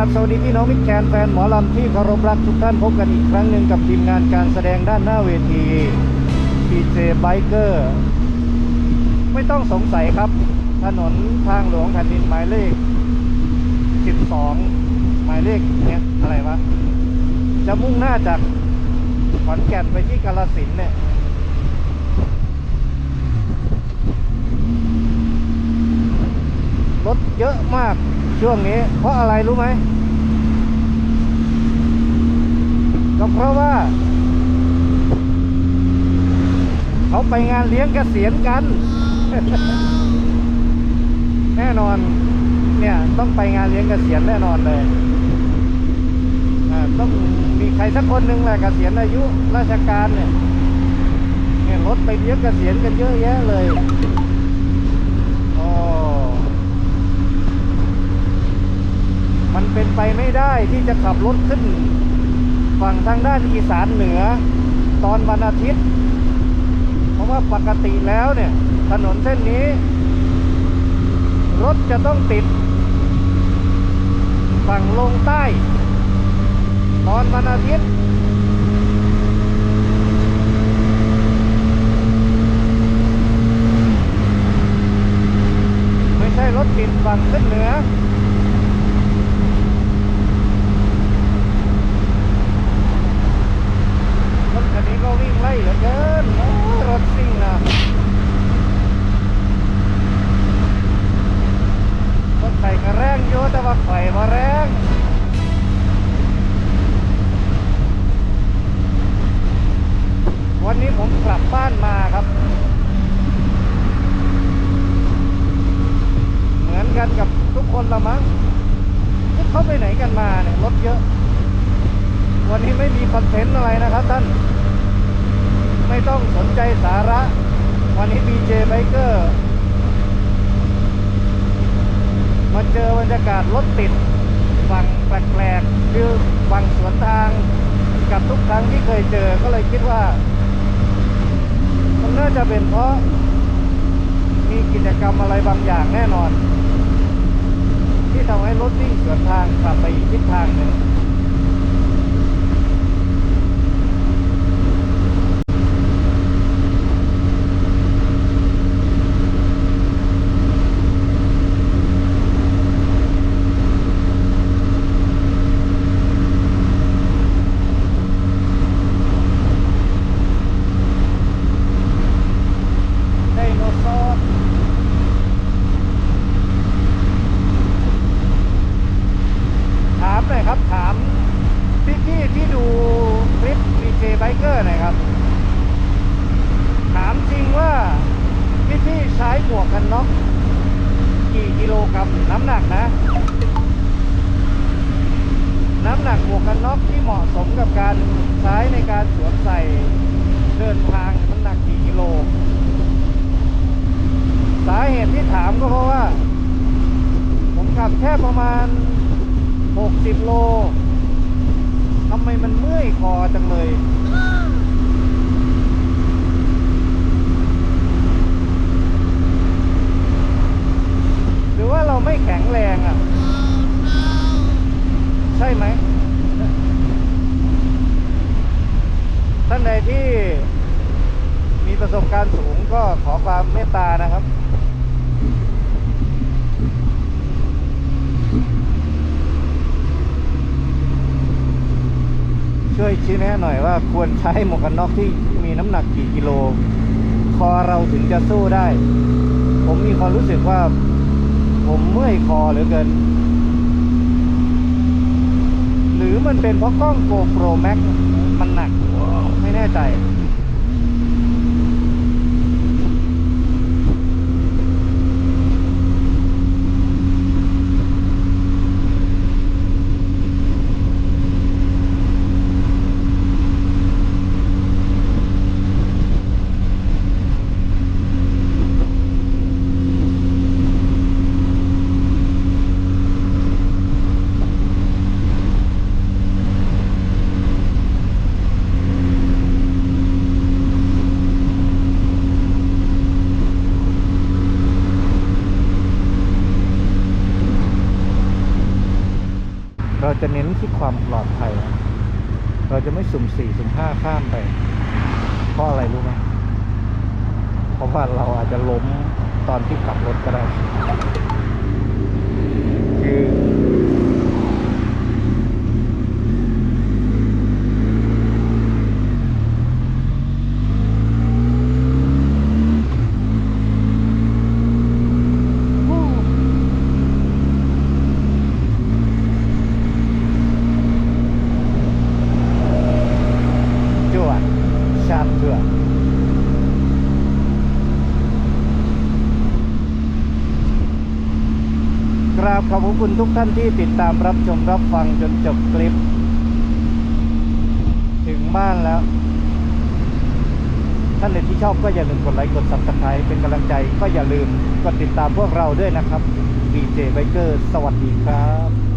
ราบสวัสดีพี่น้องมิตรแคนแฟนหมอลำที่เคารพรักทุกท่านพบกันอีกครั้งหนึ่งกับทีมงานการแสดงด้านหน้าเวที PJ Biker ไม่ต้องสงสัยครับ ถนนทางหลวงแผ่นดินหมายเลข 12 หมายเลขเนี่ยอะไรวะ จะมุ่งหน้าจากขอนแก่นไปที่กาลสินเนี่ยรถเยอะมากช่วงนี้ เพราะอะไรรู้ไหม ก็เพราะว่า เขาไปงานเลี้ยงเกษียณกัน แน่นอน เนี่ยต้องไปงานเลี้ยงเกษียณแน่นอนเลยอ่าต้องมีใครสักคนหนึ่งแหละเกษียณอายุราชการเนี่ยเนี่ยรถไปเลี้ยงเกษียณกันเยอะแยะเลยโอ้มันเป็นไปไม่ได้ที่จะขับรถขึ้น ฝั่งทางด้านอีสานเหนือ ตอนวันอาทิตย์ เพราะว่าปกติแล้วเนี่ย ถนนเส้นนี้ รถจะต้องติด ฝั่งลงใต้ ตอนวันอาทิตย์ไม่ใช่รถติดฝั่งขึ้นเหนือ รถคันนี้ก็วิ่งไล่เหลือเกินโอ้ยรถซิ่งนะรถไฟก็ แต่ว่าไฟมาแรงวันนี้ผมกลับบ้านมาครับ เหมือนกันกับทุกคนละมั้งที่เขาไปไหนกันมาเนี่ยรถเยอะ วันนี้ไม่มีคอนเทนต์อะไรนะครับท่าน ไม่ต้องสนใจสาระ วันนี้ BJ Biker มาเจอบรรยากาศรถติดฝั่งแปลกๆคือฝั่งสวนทางกับทุกครั้งที่เคยเจอก็เลยคิดว่า มันน่าจะเป็นเพราะ มีกิจกรรมอะไรบางอย่างแน่นอน ที่ทำให้รถวิ่งสวนทางกลับไปอีกทิศทางหนึ่ง ไดโนเสาร์ถามหน่อยครับ ถามพี่ๆที่ดูคลิป VJ Biker หน่อยครับ ถามจริงว่าพี่ๆใช้หมวกกันน็อกกี่กิโลกรัมน้ำหนักนะ น้ำหนักหม วกกันน็อกที่เหมาะสมกับการใช้ในการสวมใส่เดินทางน้ำหนักกี่กิโล สาเหตุที่ถามก็เพราะว่า ผมขับแค่ประมาณ 60 โลทำไมมันเมื่อยคอจังเลยหรือว่าเราไม่แข็งแรงอะ ใช่ไหม ท่านใดที่มีประสบการณ์สูงก็ขอความเมตตานะครับ ช่วยชี้แนะหน่อยว่าควรใช้หมวกกันน็อกที่มีน้ำหนักกี่กิโล คอเราถึงจะสู้ได้ ผมมีความรู้สึกว่า ผมเมื่อยคอเหลือเกิน รือมันเป็นเพราะกล้อง GoPro Max มันหนัก ไม่แน่ใจ จะเน้นที่ความปลอดภัย เราจะไม่สุ่มสี่สุ่มห้าข้ามไป เพราะอะไรรู้ไหมเพราะว่าเราอาจจะล้มตอนที่ขับรถก็ได้ คือ จวดชาติเถื่อน กราบขอบคุณทุกท่านที่ติดตามรับชมรับฟังจนจบคลิป ถึงบ้านแล้ว ท่านใดที่ชอบก็อย่าลืมกดไลค์กด s u b สไครต์เป็นกำลังใจก็อย่าลืมกดติดตามพวกเราด้วยนะครับ DJ Biker สวัสดีครับ